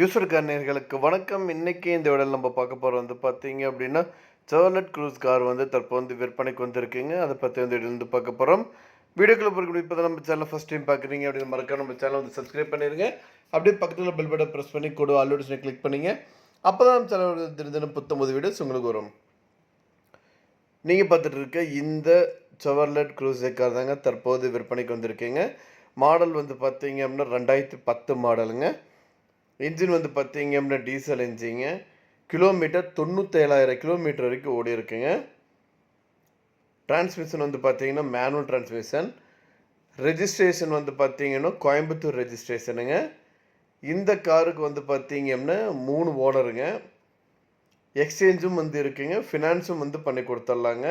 User நேயர்களுக்கு வணக்கம். இன்றைக்கி இந்த விடல் நம்ம பார்க்க போகிறோம் வந்து பார்த்தீங்க அப்படின்னா சர்லட் க்ரூஸ் கார் வந்து தற்போது வந்து விற்பனைக்கு வந்திருக்குங்க. அதை பற்றி வந்து இதில் பார்க்க போகிறோம் வீடியோக்குள்ள போகிற இப்போ தான் நம்ம சேனல் ஃபஸ்ட் டைம் பார்க்குறீங்க அப்படின்னு மறக்காம நம்ம சேனல் வந்து சப்ஸ்கிரைப் பண்ணிடுங்க அப்படியே பக்கத்தில் பெல் பட்டன் ப்ரெஸ் பண்ணி கூட ஆல்ரெடி கிளிக் பண்ணிங்க. அப்போ தான் நம்ம சேனல் தினம் தினம் புத்தம்பது வீடியோஸ் உங்களுக்கு வரும். நீங்கள் பார்த்துட்டு இருக்க இந்த சவர்லட் க்ரூஸ் கார் தாங்க தற்போது விற்பனைக்கு வந்திருக்கீங்க. மாடல் வந்து பார்த்தீங்க அப்படின்னா ரெண்டாயிரத்தி பத்து மாடலுங்க இன்ஜின் வந்து பார்த்தீங்க அப்படின்னா டீசல் இன்ஜிங்க கிலோமீட்டர் தொண்ணூற்றேழாயிரம் கிலோமீட்டர் வரைக்கும் ஓடி இருக்குங்க. டிரான்ஸ்மிஷன் வந்து பார்த்தீங்கன்னா மேனுவல் டிரான்ஸ்மிஷன் ரெஜிஸ்ட்ரேஷன் வந்து பார்த்தீங்கன்னா கோயம்புத்தூர் ரெஜிஸ்ட்ரேஷனுங்க இந்த காருக்கு வந்து பார்த்தீங்க அப்படின்னா மூணு ஓனருங்க. எக்ஸ்சேஞ்சும் வந்து இருக்குங்க. ஃபினான்ஸும் வந்து பண்ணி கொடுத்துட்லாங்க.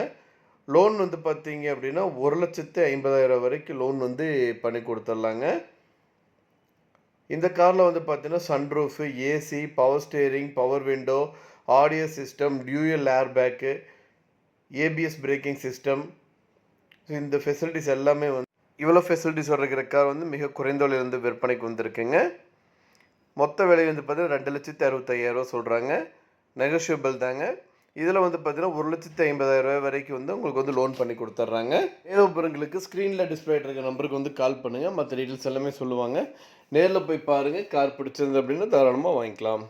லோன் வந்து பார்த்தீங்க அப்படின்னா ஒரு லட்சத்து ஐம்பதாயிரம் வரைக்கும் லோன் வந்து பண்ணி கொடுத்துட்லாங்க. இந்த காரில் வந்து பார்த்தீங்கன்னா sunroof AC power steering power window audio system dual airbag ABS braking system இந்த ஃபெசிலிட்டிஸ் எல்லாமே வந்து இவ்வளோ ஃபெசிலிட்டிஸ் இருக்கிற கார் வந்து மிக குறைந்த விலையில விற்பனைக்கு வந்திருக்குங்க. மொத்த விலை வந்து பார்த்தீங்கன்னா ரெண்டு லட்சத்து அறுபத்தையாயிரரூவா சொல்கிறாங்க நெகோஷியபிள் தாங்க. இதில் வந்து பார்த்தீங்கன்னா ஒரு லட்சத்து ஐம்பதாயிரம் ரூபாய் வரைக்கும் வந்து உங்களுக்கு வந்து லோன் பண்ணி கொடுத்துட்றாங்க. ஏரோபுரங்களுக்கு ஸ்க்ரீனில் டிஸ்பிளே இருக்க நம்பருக்கு வந்து கால் பண்ணுங்கள் மற்ற டீட்டெயில்ஸ் எல்லாமே சொல்லுவாங்க. நேரில் போய் பாருங்கள் கார் பிடிச்சிருந்து அப்படின்னா தாராளமாக வாங்கிக்கலாம்.